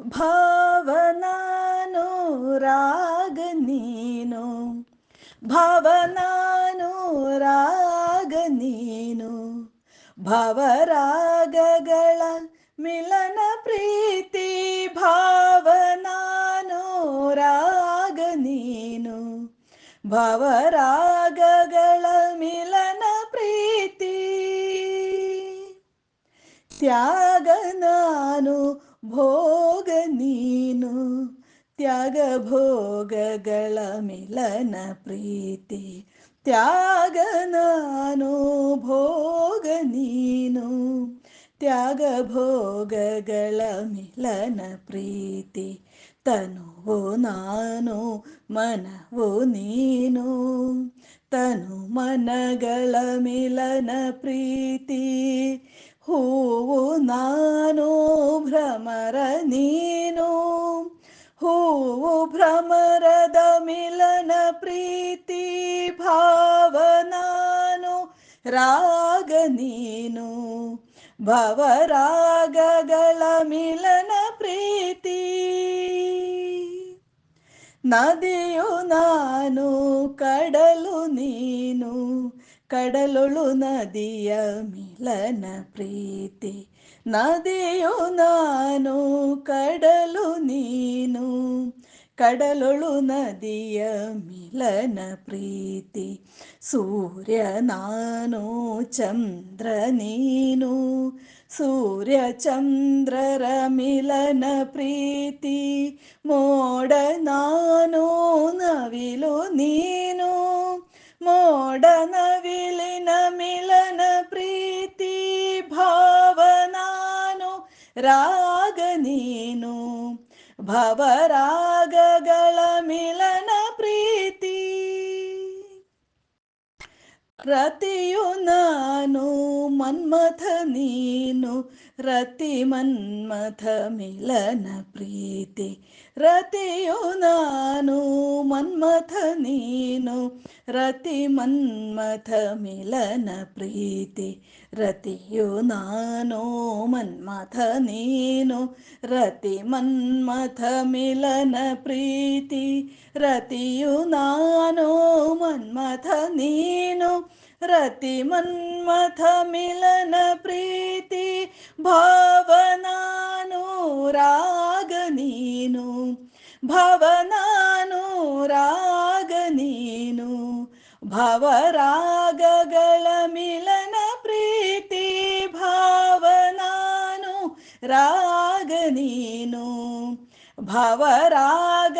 ಭಾವನಾನು ರಾಗ ನೀನು ಭಾವನಾನು ರಾಗ ನೀನು ಭಾವರಾಗಗಳ ಮಿಲನ ಪ್ರೀತಿ ಭಾವನಾನು ರಾಗ ನೀನು ಭಾವರಾಗಗಳ ಮಿಲನ ಪ್ರೀತಿ ತ್ಯಾಗ ಭೋಗಗಳ ಮಿಲನ ಪ್ರೀತಿ. ತ್ಯಾಗ ನಾನು, ಭೋಗ ನೀನು. ತ್ಯಾಗ ಭೋಗಗಳ ಮಿಲನ ಪ್ರೀತಿ. ತನುವು ನಾನು, ಮನವು ನೀನು. ತನು ಮನಗಳ ಮಿಲನ ಪ್ರೀತಿ. ಹೂವು ನಾನು, ಭ್ರಮರ ನೀನು ಮಿಲನ ಪ್ರೀತಿ ಭಾವನಾನು ರಾಗ ನೀನು. ಭವರಾಗಗಳ ಮಿಲನ ಪ್ರೀತಿ ನದಿಯು ನಾನು ಕಡಲು ನೀನು. ಕಡಲೊಳು ನದಿಯ ಮಿಲನ ಪ್ರೀತಿ ನದಿಯು ನಾನು ಕಡಲು ನೀನು. ಕಡಲೊಳು ನದಿಯ ಮಿಲನ ಪ್ರೀತಿ ಸೂರ್ಯ ನಾನು ಚಂದ್ರ ನೀನು ಸೂರ್ಯ ಚಂದ್ರರ ಮಿಲನ ಪ್ರೀತಿ ಮೋಡ ನಾನು ನವಿಲು ನೀನು ಮೋಡ ನವಿಲಿನ ಮಿಲನ ಪ್ರೀತಿ ಭಾವನಾನು ರಾಗ ನೀನು भवराग ರತಿಯು ನಾನು, ಮನ್ಮಥ ನೀನು. ರತಿ ಮನ್ಮಥ ಮಿಲನ ಪ್ರೀತಿ. ರತಿಯು ನಾನು, ಮನ್ಮಥ ನೀನು. ರತಿ ಮನ್ಮಥ ಮಿಲನ ಪ್ರೀತಿ. ರತಿಯು ನಾನು, ಮನ್ಮಥ ನೀನು. ರತಿ ಮನ್ಮಥ ಮಿಲನ ಪ್ರೀತಿ. ರತಿಯು ನಾನು, ಮನ್ಮಥ ನೀನು. ಮನ್ಮಥ ಮಿಲನ ಪ್ರೀತಿ ಭಾವನಾನು ರಾಗ ನೀನು ಭವನಾನು ರಾಗ ನೀನು ಭವರಾಗಗಳ ಮಿಲನ ಪ್ರೀತಿ ಭಾವನಾನು ರಾಗ ನೀನು ಭವರಾಗ